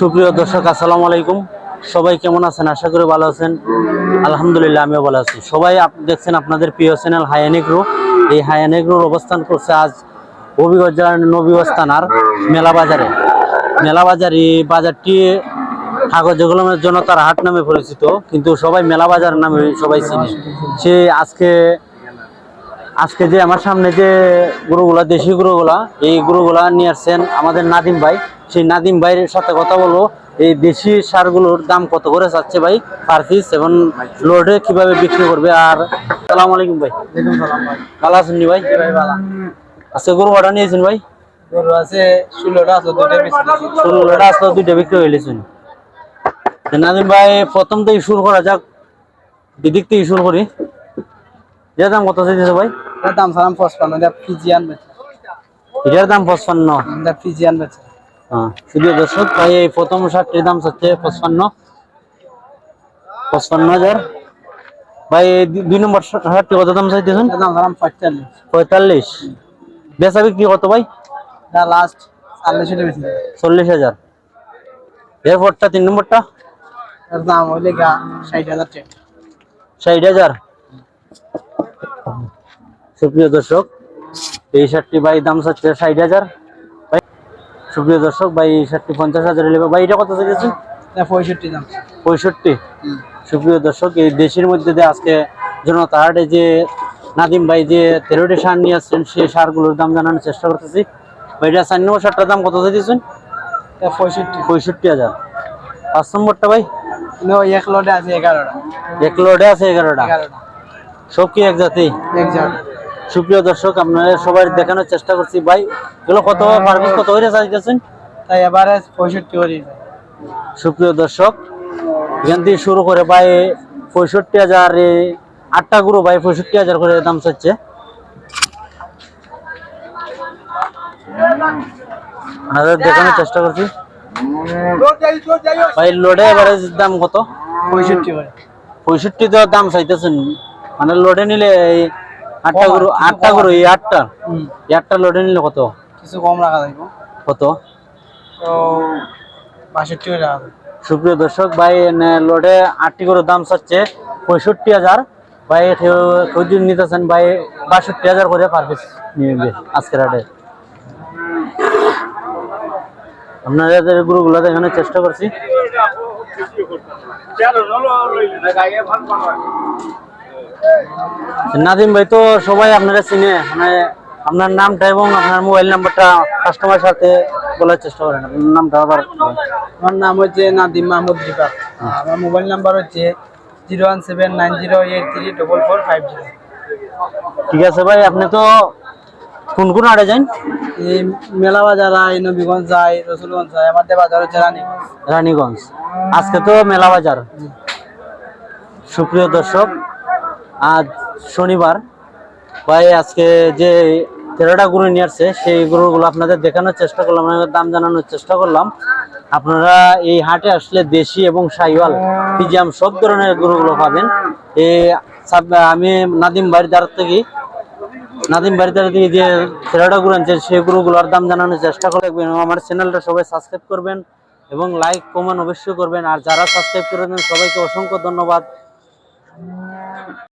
সুপ্রিয় দর্শক, আসসালামু আলাইকুম। সবাই কেমন আছেন? আশা করি ভালো আছেন। আলহামদুলিল্লাহ, আমিও ভালো আছি। সবাই দেখছেন আপনাদের প্রিয় চ্যানেল হায়ানিগ্রো এই হায়ানিগ্রোর অবস্থান করছে আজ হবিগঞ্জ জেলার নবীগঞ্জ থানার মেলা বাজারে। মেলা বাজার, এই বাজারটি কাগজ কলমের জন্য তার হাট নামে পরিচিত, কিন্তু সবাই মেলা বাজার নামে সবাই চিনে। সে আজকে আজকে যে আমার সামনে যে গরুগুলা দেশি গরুগুলা এই গরুগুলা নিয়ে আসছেন আমাদের নাদিম ভাই। সেই নাদিম ভাইয়ের সাথে কথা বলব। এই দেশি সারগুলোর দাম কত করে চাচ্ছে ভাই? পার পিস এবং লোডে কীভাবে বিক্রি করবে? আর সালাম আলাইকুম ভাই। ভালো আছেন ভাই? আজকে গরু অর্ডার নিয়েছেন ভাই? গরু আছে ষোলোটা আছে দুইটা ষোলোটা আসলে দুইটা বিক্রি হয়েছেন নাদিম ভাই প্রথম থেকে শুরু করা যাক। দিদিক থেকে শুরু করি। যে দাম কত চাইতেছে ভাই? দাম সালাম পঁচপান্ন এটা ফিজিয়ান বেচে। এটার দাম পঁচপান্ন? এটা ফিজিয়ান বেচে। হ্যাঁ শুধু দর্শক ভাই এই প্রথম শার্টটির দাম হচ্ছে পঁচপান্ন। পঁচপান্ন হাজার। ভাই দুই নম্বর শার্টটি কত দাম চাইতেছেন? দাম সালাম পঁয়তাল্লিশ। পঁয়তাল্লিশ। বেচা বিক্রি কত ভাই? এটা লাস্ট চাল্লিশ এটা বেশি চল্লিশ হাজার। এরপরটা তিন নম্বরটা? দাম হইলে গা ষাট হাজার ষাট হাজার। সুপ্রিয় দর্শক এই শার্টটি ভাই দাম চাচ্ছে ষাট হাজার। ভাই সুপ্রিয় দর্শক ভাই এই শার্টটি পঞ্চাশ হাজার নেবে। ভাই এটা কত এটা পঁয়ষট্টি দাম। পঁয়ষট্টি। সুপ্রিয় দর্শক এই দেশের মধ্যে দিয়ে আজকে জনতা হাটে যে নাদিম ভাই যে তেরোটি সার নিয়ে আসছেন সেই সারগুলোর দাম জানানোর চেষ্টা করতেছি। ভাই এটা চার নম্বর সারটার দাম কত এটা পঁয়ষট্টি। পঁয়ষট্টি হাজার। পাঁচ নম্বরটা ভাই? এক লোডে আছে এগারোটা। এক লোডে আছে এগারোটা। সব কি এক জাতি? এক জায়গা সুপ্রিয় দর্শক আপনারা সবাই দেখানোর চেষ্টা করছি। ভাই এগুলো কত পার পিস কত করে চাইতেছেন তাই এবারে পঁয়ষট্টি করে সুপ্রিয় দর্শক এখান থেকে শুরু করে ভাই পঁয়ষট্টি হাজার আটটা গুরু ভাই পঁয়ষট্টি হাজার করে দাম চাচ্ছে। আপনাদের দেখানোর চেষ্টা করছি। ভাই লোডে এবারে দাম কত? পঁয়ষট্টি পঁয়ষট্টি তো দাম চাইতেছেন। মানে লোডে নিলে এই আটটা গরু আটটা গরু এই আটটা। আটটা লোডে নিলে কত? কিছু কম রাখা কত? তো বাষট্টি করে সুপ্রিয় দর্শক ভাই লোডে আটটি গরুর দাম চাচ্ছে পঁয়ষট্টি হাজার। ভাই নিতেছেন? ভাই বাষট্টি হাজার করে পার পিস নিবে আজকের হাটে। আপনাদের গরুগুলো দেখানোর চেষ্টা করছি। নাদিম ভাই তো সবাই আপনারা চিনে মানে আপনার নামটা এবং আপনার মোবাইল নাম্বারটা কাস্টমারের সাথে বলার চেষ্টা করেন। আপনার নামটা আবার আমার নাম হচ্ছে নাদিম মাহমুদ রিফাত আমার মোবাইল নাম্বার হচ্ছে zero one seven nine zero eight three double four five zero. ঠিক আছে ভাই আপনি তো কোন কোন আড়ে যান? এই মেলা বাজার যায় নবীগঞ্জ যায় রসুলগঞ্জ যায় আমাদের বাজার হচ্ছে রানীগঞ্জ। রানীগঞ্জ। আজকে তো মেলা বাজার সুপ্রিয় দর্শক আজ শনিবার। ভাই, আজকে যে তেরোটা গরু নিয়ে আসছে, সেই গরুগুলো আপনাদের দেখানোর চেষ্টা করলাম দাম জানানোর চেষ্টা করলাম। আপনারা এই হাটে আসলে দেশি এবং সাইওয়াল, ফিজিয়াম সব ধরনের গরুগুলো পাবেন। এই আমি নাদিম বাড়ির দ্বার থেকে, নাদিম বাড়িতে থেকে যে তেরোটা গরু আনছে, সেই গরুগুলোর দাম জানানোর চেষ্টা করবেন আমার চ্যানেলটা সবাই সাবস্ক্রাইব করবেন এবং লাইক কমেন্ট অবশ্যই করবেন। আর যারা সাবস্ক্রাইব করেছেন, সবাইকে অসংখ্য ধন্যবাদ।